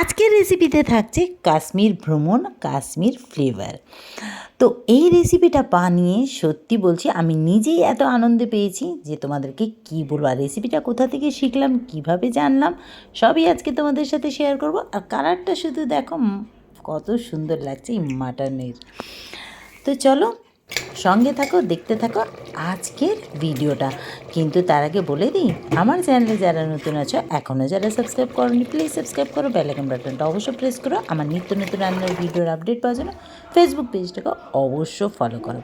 আজকের রেসিপিতে থাকছে কাশ্মীর ভ্রমণ, কাশ্মীর ফ্লেভার তো এই রেসিপিটা বানিয়ে সত্যি বলছি, আমি নিজেই এত আনন্দ পেয়েছি যে তোমাদেরকে কী বলব আর রেসিপিটা কোথা থেকে শিখলাম, কীভাবে জানলাম, সবই আজকে তোমাদের সাথে শেয়ার করব। আর কালারটা শুধু দেখো কত সুন্দর লাগছে এই মাটনের তো চলো সঙ্গে থাকো, দেখতে থাকো আজকের ভিডিওটা। কিন্তু তার আগে বলে দিই, আমার চ্যানেলে যারা নতুন আছো এখনও যারা সাবস্ক্রাইব করোনি প্লিজ সাবস্ক্রাইব করো বেলাইকন বাটনটা অবশ্যই প্রেস করো, আমার নিত্য নতুন রান্নার ভিডিওর আপডেট পাওয়ার জন্য ফেসবুক পেজটাকে অবশ্য ফলো করো।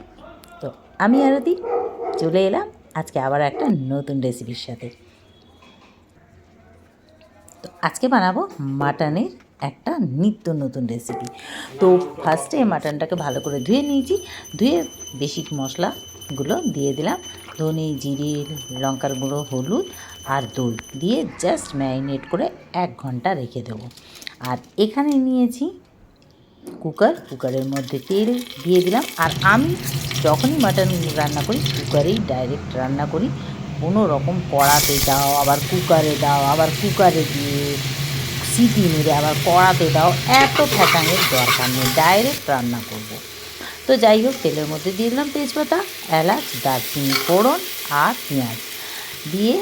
তো আমি আরতি, চলে এলাম আজকে আবার একটা নতুন রেসিপির সাথে। তো আজকে বানাবো মাটনের একটা নিত্য নতুন রেসিপি তো ফার্স্টে মাটনটাকে ভালো করে ধুয়ে নিয়েছি। ধুয়ে বেসিক মশলাগুলো দিয়ে দিলাম। ধনে, জিরে, লঙ্কার গুঁড়ো, হলুদ আর দই দিয়ে জাস্ট ম্যারিনেট করে এক ঘণ্টা রেখে দেবো। আর এখানে নিয়েছি কুকার কুকারের মধ্যে তেল দিয়ে দিলাম। আর আমি যখনই মাটন রান্না করি কুকারেই ডাইরেক্ট রান্না করি। কোনো রকম কড়াতে দাও, আবার কুকারে দাও, আবার কুকারে দিয়ে সিটি মেরে আবার কড়াতে দাও, এত ফ্যাটাঙের দরকার নেই ডাইরেক্ট রান্না করব। তো যাই হোক, তেলের মধ্যে দিয়ে দিলাম তেজপাতা, এলাচ, দারচিনি, ফোড়ন আর পেঁয়াজ। দিয়ে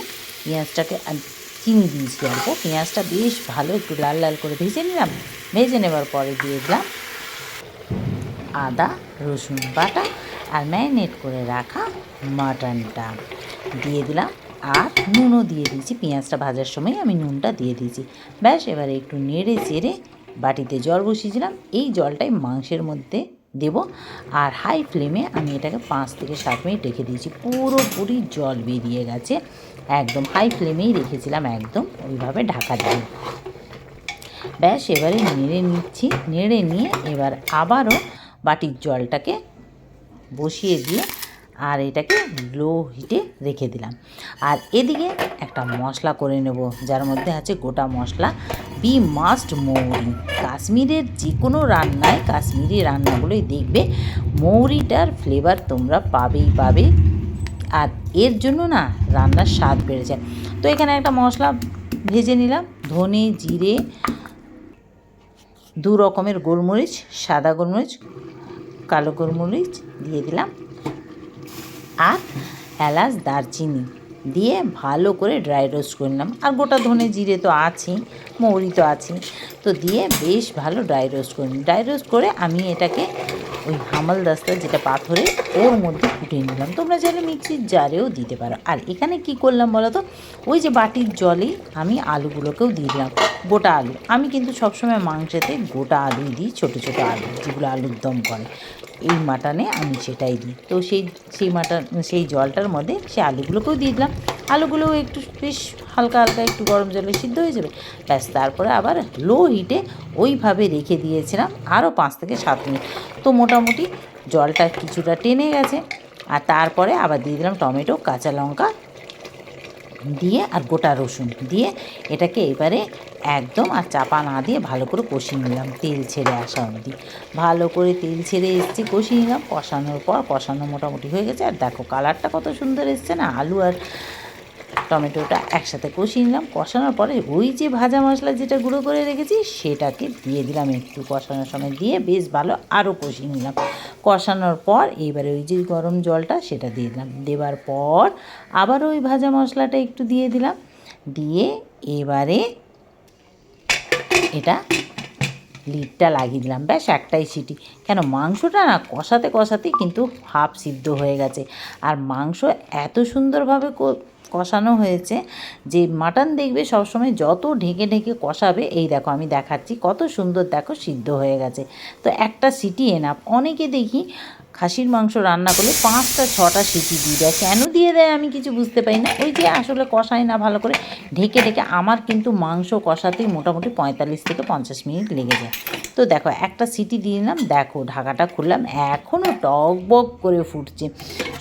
পেঁয়াজটাকে চিনি দিয়েছি অল্প। পেঁয়াজটা বেশ ভালো একটু লাল লাল করে ভেজে নিলাম। ভেজে নেবার পরে দিয়ে দিলাম আদা, রসুন বাটা আর ম্যারিনেট করে রাখা মাটনটা। দিয়ে দিলাম আর নুনও দিয়ে দিয়েছি। পেঁয়াজটা ভাজার সময় আমি নুনটা দিয়ে দিয়েছি। ব্যাস, এবারে একটু নেড়ে চেড়ে বাটিতে জল বসিয়েছিলাম। এই জলটাই মাংসের মধ্যে দেব। আর হাই ফ্লেমে আমি এটাকে পাঁচ থেকে সাত মিনিট রেখে দিয়েছি। পুরোপুরি জল বেরিয়ে গেছে। একদম হাই ফ্লেমেই রেখেছিলাম একদম ওইভাবে ঢাকা দিয়ে। ব্যাস, এবারে নেড়ে নিচ্ছি। নেড়ে নিয়ে এবার আবারও বাটির জলটাকে বসিয়ে দিয়ে আর এটাকে লো হিটে রেখে দিলাম। আর এদিকে একটা মশলা করে নেব, যার মধ্যে আছে গোটা মশলা। বি মাস্ট মৌরি। কাশ্মীরের যে কোনো রান্নায় কাশ্মীরি রান্নাগুলোই দেখবে, মৌরিটার ফ্লেভার তোমরা পাবেই পাবে। আর এর জন্য না রান্নার স্বাদ বেড়ে যায়। তো এখানে একটা মশলা ভেজে নিলাম, ধনে, জিরে, দু রকমের গোলমরিচ, সাদা গোলমরিচ, কালো গোলমরিচ দিয়ে দিলাম। আর এলাচ, দারচিনি দিয়ে ভালো করে ড্রাই রোস্ট করলাম আর গোটা ধনে জিরে তো আছেই, মৌরি তো আছে তো দিয়ে বেশ ভালো ড্রাই রোস্ট করে নিই ড্রাই রোস্ট করে আমি এটাকে ওই হামাল দাস্তা যেটা পাথরে, ওর মধ্যে ফুটিয়ে নিলাম। তোমরা চাইলে মিক্সির জারেও দিতে পারো। আর এখানে কি করলাম বলো তো ওই যে বাটির জলে আমি আলুগুলোকেও দিয়ে দিলাম। গোটা আলু। আমি কিন্তু সবসময় মাংসেতে গোটা আলুই দিই, ছোটো ছোটো আলু যেগুলো আলুর দম করে। এই মাটনে আমি সেটাই দিই। তো সেই সেই মাটন, সেই জলটার মধ্যে সেই আলুগুলোকেও দিয়ে দিলাম। আলুগুলোও একটু বেশ হালকা হালকা একটু গরম জলে সিদ্ধ হয়ে যাবে। ব্যাস, তারপরে আবার লো হিটে ওইভাবে রেখে দিয়েছিলাম আরও পাঁচ থেকে সাত মিনিট। তো মোটামুটি জলটা কিছুটা টেনে গেছে। আর তারপরে আবার দিয়ে দিলাম টমেটো, কাঁচা লঙ্কা দিয়ে আর গোটা রসুন দিয়ে এটাকে এবারে একদম আর চাপা না দিয়ে ভালো করে কষিয়ে নিলাম তেল ছেড়ে আসা অবধি। ভালো করে তেল ছেড়ে এসছে, কষিয়ে নিলাম, কষানোর পর, কষানো মোটামুটি হয়ে গেছে। আর দেখো কালারটা কত সুন্দর এসছে না? আলু আর টমেটোটা একসাথে কষিয়ে নিলাম। কষানোর পরে ওই যে ভাজা মশলা যেটা গুঁড়ো করে রেখেছি, সেটাকে দিয়ে দিলাম একটু কষানোর সময় দিয়ে বেশ ভালো আরও কষিয়ে নিলাম। কষানোর পর এবারে ওই যে গরম জলটা সেটা দিয়ে দিলাম। দেবার পর আবার ওই ভাজা মশলাটা একটু দিয়ে দিলাম। দিয়ে এবারে এটা লিডটা লাগিয়ে দিলাম। ব্যাস, একটাই সিটি। কেন মাংসটা না কষাতে কষাতেই কিন্তু হাফ সিদ্ধ হয়ে গেছে। আর মাংস এত সুন্দরভাবে কষানো হয়েছে। যে মাটন দেখবে সবসময় যত ঢেকে ঢেকে কষাবে, এই দেখো আমি দেখাচ্ছি, কত সুন্দর দেখো সিদ্ধ হয়ে গেছে। তো একটা সিটি এনাফ। অনেকে দেখি খাসির মাংস রান্না করলে পাঁচটা, ছটা সিটি দিয়ে দেয়। কেন দিয়ে দেয় আমি কিছু বুঝতে পারি না। ওই যে আসলে কষায় না ভালো করে ঢেকে ঢেকে আমার কিন্তু মাংস কষাতেই মোটামুটি পঁয়তাল্লিশ থেকে পঞ্চাশ মিনিট লেগে যায়। তো দেখো, একটা সিটি দিয়ে নিলাম দেখো, ঢাকাটা খুললাম। এখনও টক বক করে ফুটছে।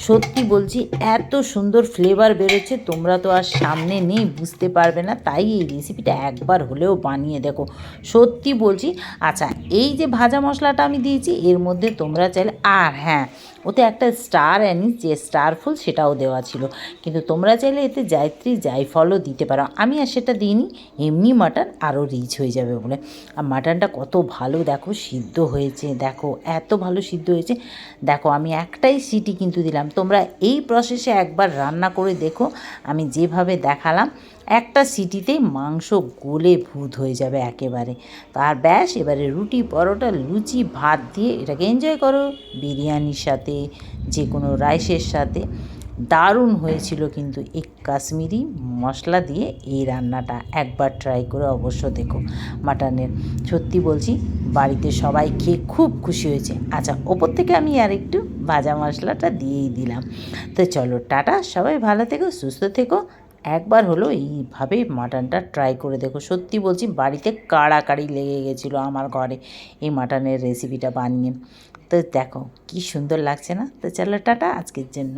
সত্যি বলছি, এত সুন্দর ফ্লেভার বেরোচ্ছে। তোমরা তো আর সামনে নেই, বুঝতে পারবে না। তাই এই রেসিপিটা একবার হলেও বানিয়ে দেখো। সত্যি বলছি আচ্ছা এই যে ভাজা মশলাটা আমি দিয়েছি, এর মধ্যে তোমরা চাইলে আর হ্যাঁ ওতে একটা স্টার অ্যানিস যে স্টার ফুল সেটাও দেওয়া ছিল। কিন্তু তোমরা চাইলে এতে জায়ত্রী জায়ফলও দিতে পারো। আমি আর সেটা দিইনি, এমনি মাটন আরও রিচ হয়ে যাবে বলে। আর মাটনটা কত ভালো, দেখো, সিদ্ধ হয়েছে, দেখো, এত ভালো সিদ্ধ হয়েছে। দেখো, আমি একটাই সিটি কিন্তু দিলাম। তোমরা এই প্রসেসে একবার রান্না করে দেখো। আমি যেভাবে দেখালাম একটা সিটিতেই মাংস গলে ভূত হয়ে যাবে একেবারে। তার ব্যাস, এবারে রুটি, পরোটা, লুচি, ভাত দিয়ে এটাকে এনজয় করো বিরিয়ানির সাথে যে কোনো রাইসের সাথে। দারুণ হয়েছিল কিন্তু এই কাশ্মীরি মশলা দিয়ে এই রান্নাটা। একবার ট্রাই করে অবশ্য দেখো মাটনের। সত্যি বলছি, বাড়িতে সবাই খেয়ে খুব খুশি হয়েছে। আচ্ছা ওপর থেকে আমি আর একটু ভাজা মশলাটা দিয়েই দিলাম। তো চলো, টাটা, সবাই ভালো থেকো, সুস্থ থেকো। একবার হলো এইভাবে মাটনটা ট্রাই করে দেখো। সত্যি বলছি, বাড়িতে কাড়াকাড়ি লেগে গেছিল আমার ঘরে এই মাটনের রেসিপিটা বানিয়ে। তো দেখো, কি সুন্দর লাগছে না? তো চলো, টাটা, আজকের জন্য।